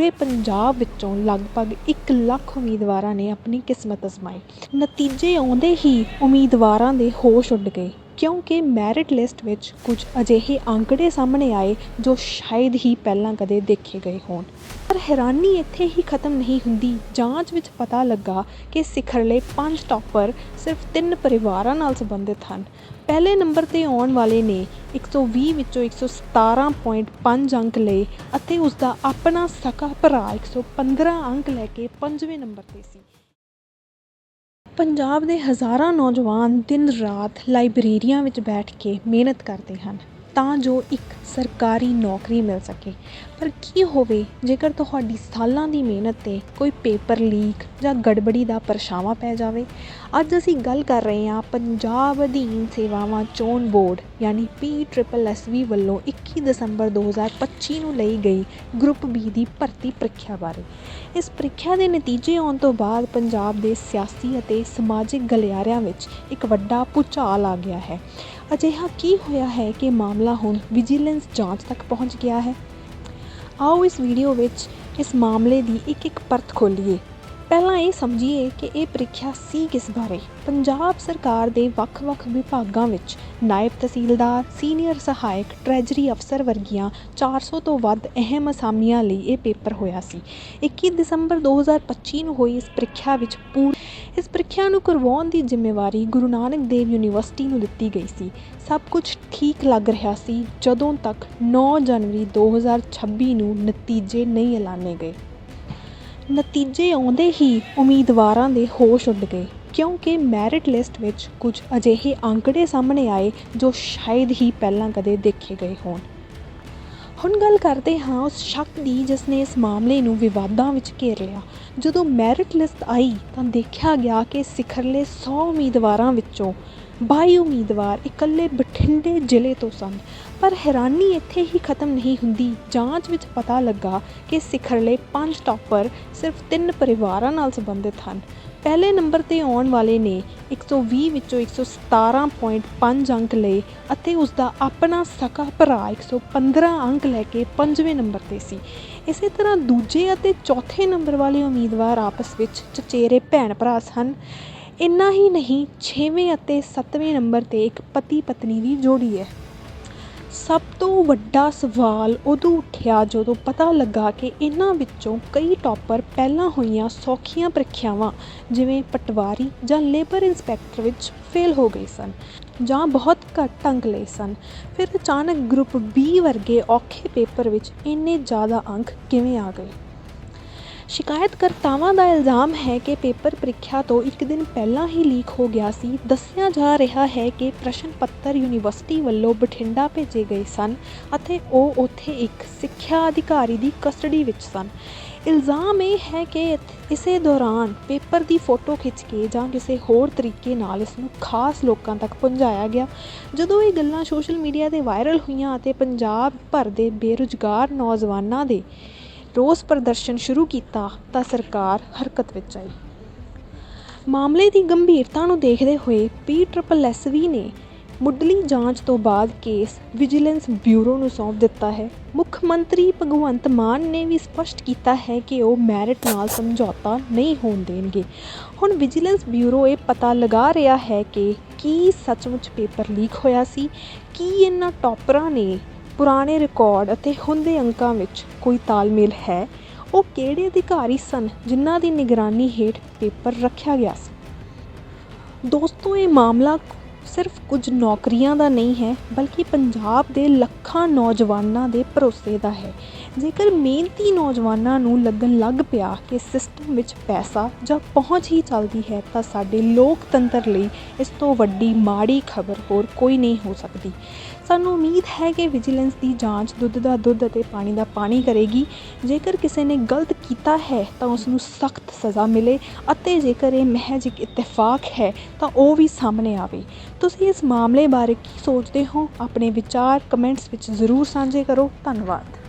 ਪੂਰੇ ਪੰਜਾਬ ਵਿੱਚੋਂ ਲਗਭਗ ਇੱਕ ਲੱਖ ਉਮੀਦਵਾਰਾਂ ਨੇ ਆਪਣੀ ਕਿਸਮਤ ਅਜ਼ਮਾਈ। ਨਤੀਜੇ ਆਉਂਦੇ ਹੀ ਉਮੀਦਵਾਰਾਂ ਦੇ ਹੋਸ਼ ਉੱਡ ਗਏ। ਕਿਉਂਕਿ ਮੈਰਿਟ ਲਿਸਟ ਵਿੱਚ ਕੁਝ ਅਜਿਹੇ ਅੰਕੜੇ ਸਾਹਮਣੇ ਆਏ ਜੋ ਸ਼ਾਇਦ ਹੀ ਪਹਿਲਾਂ ਕਦੇ ਦੇਖੇ ਗਏ ਹੋਣ। ਪਰ ਹੈਰਾਨੀ ਇੱਥੇ ਹੀ ਖਤਮ ਨਹੀਂ ਹੁੰਦੀ। ਜਾਂਚ ਵਿੱਚ ਪਤਾ ਲੱਗਾ ਕਿ ਸਿਖਰਲੇ ਪੰਜ ਟੌਪਰ ਸਿਰਫ ਤਿੰਨ ਪਰਿਵਾਰਾਂ ਨਾਲ ਸੰਬੰਧਿਤ ਹਨ। ਪਹਿਲੇ ਨੰਬਰ ਤੇ ਆਉਣ ਵਾਲੇ ਨੇ 120 ਵਿੱਚੋਂ 117.5 ਅੰਕ ਲਏ ਅਤੇ ਉਸ ਦਾ ਆਪਣਾ ਸਕਾ ਭਰਾ 115 ਅੰਕ ਲੈ ਕੇ ਪੰਜਵੇਂ ਨੰਬਰ ਤੇ ਸੀ। ਪੰਜਾਬ ਦੇ ਹਜ਼ਾਰਾਂ ਨੌਜਵਾਨ ਦਿਨ ਰਾਤ ਲਾਇਬ੍ਰੇਰੀਆਂ ਵਿੱਚ ਬੈਠ ਕੇ ਮਿਹਨਤ ਕਰਦੇ ਹਨ, ਤਾਂ ਜੋ ਇੱਕ ਸਰਕਾਰੀ ਨੌਕਰੀ ਮਿਲ ਸਕੇ। ਪਰ ਕੀ ਹੋਵੇ, ਜੇਕਰ ਤੁਹਾਡੀ ਸਾਲਾਂ ਦੀ ਮਿਹਨਤ 'ਤੇ ਕੋਈ ਪੇਪਰ ਲੀਕ ਜਾਂ ਗੜਬੜੀ ਦਾ ਪਰਛਾਵਾਂ ਪੈ ਜਾਵੇ ਅੱਜ ਅਸੀਂ ਗੱਲ ਕਰ ਰਹੇ ਹਾਂ ਪੰਜਾਬ ਅਧੀਨ ਸੇਵਾਵਾਂ ਚੋਣ ਬੋਰਡ, ਯਾਨੀ ਪੀ ਟ੍ਰਿਪਲ ਐਸ ਵੀ ਵੱਲੋਂ 21 ਦਸੰਬਰ 2025 ਨੂੰ ਲਈ ਗਈ ਗਰੁੱਪ ਬੀ ਦੀ ਭਰਤੀ ਪ੍ਰੀਖਿਆ ਬਾਰੇ। ਇਸ ਪ੍ਰੀਖਿਆ ਦੇ ਨਤੀਜੇ ਆਉਣ ਤੋਂ ਬਾਅਦ ਪੰਜਾਬ ਦੇ ਸਿਆਸੀ ਅਤੇ ਸਮਾਜਿਕ ਗਲਿਆਰਿਆਂ ਵਿੱਚ ਇੱਕ ਵੱਡਾ ਭੂਚਾਲ ਆ ਗਿਆ ਹੈ। ਅਜਿਹਾ ਕੀ ਹੋਇਆ ਹੈ ਕਿ ਮਾਮਲਾ ਹੁਣ ਵਿਜੀਲੈਂਸ ਜਾਂਚ ਤੱਕ ਪਹੁੰਚ ਗਿਆ ਹੈ? ਆਓ ਇਸ ਵੀਡੀਓ ਵਿੱਚ ਇਸ ਮਾਮਲੇ ਦੀ ਇੱਕ ਇੱਕ ਪਰਤ ਖੋਲੀਏ। ਪਹਿਲਾਂ ਇਹ ਸਮਝੀਏ ਕਿ ਇਹ ਪ੍ਰੀਖਿਆ ਸੀ ਕਿਸ ਬਾਰੇ? ਪੰਜਾਬ ਸਰਕਾਰ ਦੇ ਵੱਖ-ਵੱਖ ਵਿਭਾਗਾਂ ਵਿੱਚ ਨਾਇਬ ਤਹਿਸੀਲਦਾਰ, ਸੀਨੀਅਰ ਸਹਾਇਕ, ਟ੍ਰੈਜਰੀ ਅਫਸਰ ਵਰਗੀਆਂ 400 ਤੋਂ ਵੱਧ ਅਹਿਮ ਅਸਾਮੀਆਂ ਲਈ ਇਹ ਪੇਪਰ ਹੋਇਆ ਸੀ। 21 ਦਸੰਬਰ 2025 ਨੂੰ ਹੋਈ ਇਸ ਪ੍ਰੀਖਿਆ ਵਿੱਚ ਪੂਰ ਇਸ ਪ੍ਰੀਖਿਆ ਨੂੰ ਕਰਵਾਉਣ ਦੀ ਜ਼ਿੰਮੇਵਾਰੀ ਗੁਰੂ ਨਾਨਕ ਦੇਵ ਯੂਨੀਵਰਸਿਟੀ ਨੂੰ ਦਿੱਤੀ ਗਈ ਸੀ। ਸਭ ਕੁਝ ਠੀਕ ਲੱਗ ਰਿਹਾ ਸੀ ਜਦੋਂ ਤੱਕ 9 ਜਨਵਰੀ 2026 ਨੂੰ ਨਤੀਜੇ ਨਹੀਂ ਐਲਾਨੇ ਗਏ। ਨਤੀਜੇ ਆਉਂਦੇ ਹੀ ਉਮੀਦਵਾਰਾਂ ਦੇ ਹੋਸ਼ ਉੱਡ ਗਏ, ਕਿਉਂਕਿ ਮੈਰਿਟ ਲਿਸਟ ਵਿੱਚ ਕੁਝ ਅਜਿਹੇ ਅੰਕੜੇ ਸਾਹਮਣੇ ਆਏ ਜੋ ਸ਼ਾਇਦ ਹੀ ਪਹਿਲਾਂ ਕਦੇ ਦੇਖੇ ਗਏ ਹੋਣ। ਹੁਣ ਗੱਲ ਕਰਦੇ ਹਾਂ ਉਸ ਸ਼ੱਕ ਦੀ ਜਿਸ ਨੇ ਇਸ ਮਾਮਲੇ ਨੂੰ ਵਿਵਾਦਾਂ ਵਿੱਚ ਘੇਰ ਲਿਆ। ਜਦੋਂ ਮੈਰਿਟ ਲਿਸਟ ਆਈ ਤਾਂ ਦੇਖਿਆ ਗਿਆ ਕਿ ਸਿਖਰਲੇ 100 ਉਮੀਦਵਾਰਾਂ ਵਿੱਚੋਂ 22 ਉਮੀਦਵਾਰ ਇਕੱਲੇ ਬਠਿੰਡੇ ਜ਼ਿਲ੍ਹੇ ਤੋਂ ਸਨ। ਪਰ ਹੈਰਾਨੀ ਇੱਥੇ ਹੀ ਖਤਮ ਨਹੀਂ ਹੁੰਦੀ। ਜਾਂਚ ਵਿੱਚ ਪਤਾ ਲੱਗਾ ਕਿ ਸਿਖਰਲੇ ਪੰਜ ਟੌਪਰ ਸਿਰਫ ਤਿੰਨ ਪਰਿਵਾਰਾਂ ਨਾਲ ਸੰਬੰਧਿਤ ਹਨ। ਪਹਿਲੇ ਨੰਬਰ ਤੇ ਆਉਣ ਵਾਲੇ ਨੇ 120 ਵਿੱਚੋਂ 117.5 ਅੰਕ ਲਏ ਅਤੇ ਉਸ ਦਾ ਆਪਣਾ ਸਕਾ ਭਰਾ 115 ਅੰਕ ਲੈ ਕੇ ਪੰਜਵੇਂ ਨੰਬਰ ਤੇ ਸੀ। ਇਸੇ ਤਰ੍ਹਾਂ ਦੂਜੇ ਅਤੇ ਚੌਥੇ ਨੰਬਰ ਵਾਲੇ ਉਮੀਦਵਾਰ ਆਪਸ ਵਿੱਚ ਚਚੇਰੇ ਭੈਣ ਭਰਾ ਸਨ ਇੰਨਾ ਹੀ ਨਹੀਂ 6ਵੇਂ ਅਤੇ 7ਵੇਂ ਨੰਬਰ ਤੇ ਇੱਕ ਪਤੀ ਪਤਨੀ ਦੀ ਜੋੜੀ ਹੈ। ਸਭ ਤੋਂ ਵੱਡਾ ਸਵਾਲ ਉਦੋਂ ਉੱਠਿਆ ਜਦੋਂ ਪਤਾ ਲੱਗਾ ਕਿ ਇਹਨਾਂ ਵਿੱਚੋਂ ਕਈ ਟੌਪਰ ਪਹਿਲਾਂ ਹੋਈਆਂ ਸੌਖੀਆਂ ਪ੍ਰੀਖਿਆਵਾਂ, ਜਿਵੇਂ ਪਟਵਾਰੀ ਜਾਂ ਲੇਬਰ ਇੰਸਪੈਕਟਰ ਵਿੱਚ ਫੇਲ ਹੋ ਗਏ ਸਨ ਜਾਂ ਬਹੁਤ ਘੱਟ ਅੰਕ ਲਏ ਸਨ। ਫਿਰ ਅਚਾਨਕ ਗਰੁੱਪ ਬੀ ਵਰਗੇ ਔਖੇ ਪੇਪਰ ਵਿੱਚ ਇੰਨੇ ਜ਼ਿਆਦਾ ਅੰਕ ਕਿਵੇਂ ਆ ਗਏ? ਸ਼ਿਕਾਇਤਕਰਤਾਵਾਂ ਦਾ ਇਲਜ਼ਾਮ ਹੈ ਕਿ ਪੇਪਰ ਪ੍ਰੀਖਿਆ ਤੋਂ ਇੱਕ ਦਿਨ ਪਹਿਲਾਂ ਹੀ ਲੀਕ ਹੋ ਗਿਆ ਸੀ। ਦੱਸਿਆ ਜਾ ਰਿਹਾ ਹੈ ਕਿ ਪ੍ਰਸ਼ਨ ਪੱਤਰ ਯੂਨੀਵਰਸਿਟੀ ਵੱਲੋਂ ਬਠਿੰਡਾ ਭੇਜੇ ਗਏ ਸਨ ਅਤੇ ਉਹ ਉੱਥੇ ਇੱਕ ਸਿੱਖਿਆ ਅਧਿਕਾਰੀ ਦੀ ਕਸਟਡੀ ਵਿੱਚ ਸਨ। ਇਲਜ਼ਾਮ ਇਹ ਹੈ ਕਿ ਇਸੇ ਦੌਰਾਨ ਪੇਪਰ ਦੀ ਫੋਟੋ ਖਿੱਚ ਕੇ ਜਾਂ ਕਿਸੇ ਹੋਰ ਤਰੀਕੇ ਨਾਲ ਇਸ ਨੂੰ ਖਾਸ ਲੋਕਾਂ ਤੱਕ ਪਹੁੰਚਾਇਆ ਗਿਆ। ਜਦੋਂ ਇਹ ਗੱਲਾਂ ਸੋਸ਼ਲ ਮੀਡੀਆ ਤੇ ਵਾਇਰਲ ਹੋਈਆਂ ਅਤੇ ਪੰਜਾਬ ਭਰ ਦੇ ਬੇਰੁਜ਼ਗਾਰ ਨੌਜਵਾਨਾਂ ਦੇ ਰੋਸ ਪ੍ਰਦਰਸ਼ਨ ਸ਼ੁਰੂ ਕੀਤਾ ਤਾਂ ਸਰਕਾਰ ਹਰਕਤ ਵਿੱਚ ਆਈ। ਮਾਮਲੇ ਦੀ ਗੰਭੀਰਤਾ ਨੂੰ ਦੇਖਦੇ ਹੋਏ ਪੀ ਟ੍ਰਿਪਲ ਐਸ ਵੀ ਨੇ ਮੁੱਢਲੀ ਜਾਂਚ ਤੋਂ ਬਾਅਦ ਕੇਸ ਵਿਜੀਲੈਂਸ ਬਿਊਰੋ ਨੂੰ ਸੌਂਪ ਦਿੱਤਾ ਹੈ। ਮੁੱਖ ਮੰਤਰੀ ਭਗਵੰਤ ਮਾਨ ਨੇ ਵੀ ਸਪਸ਼ਟ ਕੀਤਾ ਹੈ ਕਿ ਉਹ ਮੈਰਿਟ ਨਾਲ ਸਮਝੌਤਾ ਨਹੀਂ ਹੋਣ ਦੇਣਗੇ। ਹੁਣ ਵਿਜੀਲੈਂਸ ਬਿਊਰੋ ਇਹ ਪਤਾ ਲਗਾ ਰਿਹਾ ਹੈ ਕਿ ਕੀ ਸੱਚਮੁੱਚ ਪੇਪਰ ਲੀਕ ਹੋਇਆ ਸੀ, ਕੀ ਇਹਨਾਂ ਟੌਪਰਾਂ ਨੇ ਪੁਰਾਣੇ ਰਿਕਾਰਡ ਅਤੇ ਹੁਣ ਦੇ ਅੰਕਾਂ ਵਿੱਚ ਕੋਈ ਤਾਲਮੇਲ ਹੈ? ਉਹ ਕਿਹੜੇ ਅਧਿਕਾਰੀ ਸਨ ਜਿਨ੍ਹਾਂ ਦੀ ਨਿਗਰਾਨੀ ਹੇਠ ਪੇਪਰ ਰੱਖਿਆ ਗਿਆ ਸੀ? ਦੋਸਤੋ, ਇਹ ਮਾਮਲਾ ਸਿਰਫ ਕੁਝ ਨੌਕਰੀਆਂ ਦਾ ਨਹੀਂ ਹੈ, ਬਲਕਿ ਪੰਜਾਬ ਦੇ ਲੱਖਾਂ ਨੌਜਵਾਨਾਂ ਦੇ ਭਰੋਸੇ ਦਾ ਹੈ। ਜੇਕਰ ਮਿਹਨਤੀ ਨੌਜਵਾਨਾਂ ਨੂੰ ਲੱਗਣ ਲੱਗ ਪਿਆ ਕਿ ਸਿਸਟਮ ਵਿੱਚ ਪੈਸਾ ਜਾਂ ਪਹੁੰਚ ਹੀ ਚੱਲਦੀ ਹੈ, ਤਾਂ ਸਾਡੇ ਲੋਕਤੰਤਰ ਲਈ ਇਸ ਤੋਂ ਵੱਡੀ ਮਾੜੀ ਖਬਰ ਹੋਰ ਕੋਈ ਨਹੀਂ ਹੋ ਸਕਦੀ। ਸਾਨੂੰ ਉਮੀਦ ਹੈ ਕਿ ਵਿਜੀਲੈਂਸ ਦੀ ਜਾਂਚ ਦੁੱਧ ਦਾ ਦੁੱਧ ਅਤੇ ਪਾਣੀ ਦਾ ਪਾਣੀ ਕਰੇਗੀ। ਜੇਕਰ ਕਿਸੇ ਨੇ ਗਲਤ ਕੀਤਾ ਹੈ, ਤਾਂ ਉਸ ਨੂੰ ਸਖਤ ਸਜ਼ਾ ਮਿਲੇ ਅਤੇ ਜੇਕਰ ਇਹ ਮਹਿਜ ਇੱਕ ਇਤਫਾਕ ਹੈ, ਤਾਂ ਉਹ ਵੀ ਸਾਹਮਣੇ ਆਵੇ। ਤੁਸੀਂ ਇਸ ਮਾਮਲੇ ਬਾਰੇ ਕੀ ਸੋਚਦੇ ਹੋ? ਆਪਣੇ ਵਿਚਾਰ ਕਮੈਂਟਸ ਵਿੱਚ ਜ਼ਰੂਰ ਸਾਂਝੇ ਕਰੋ। ਧੰਨਵਾਦ।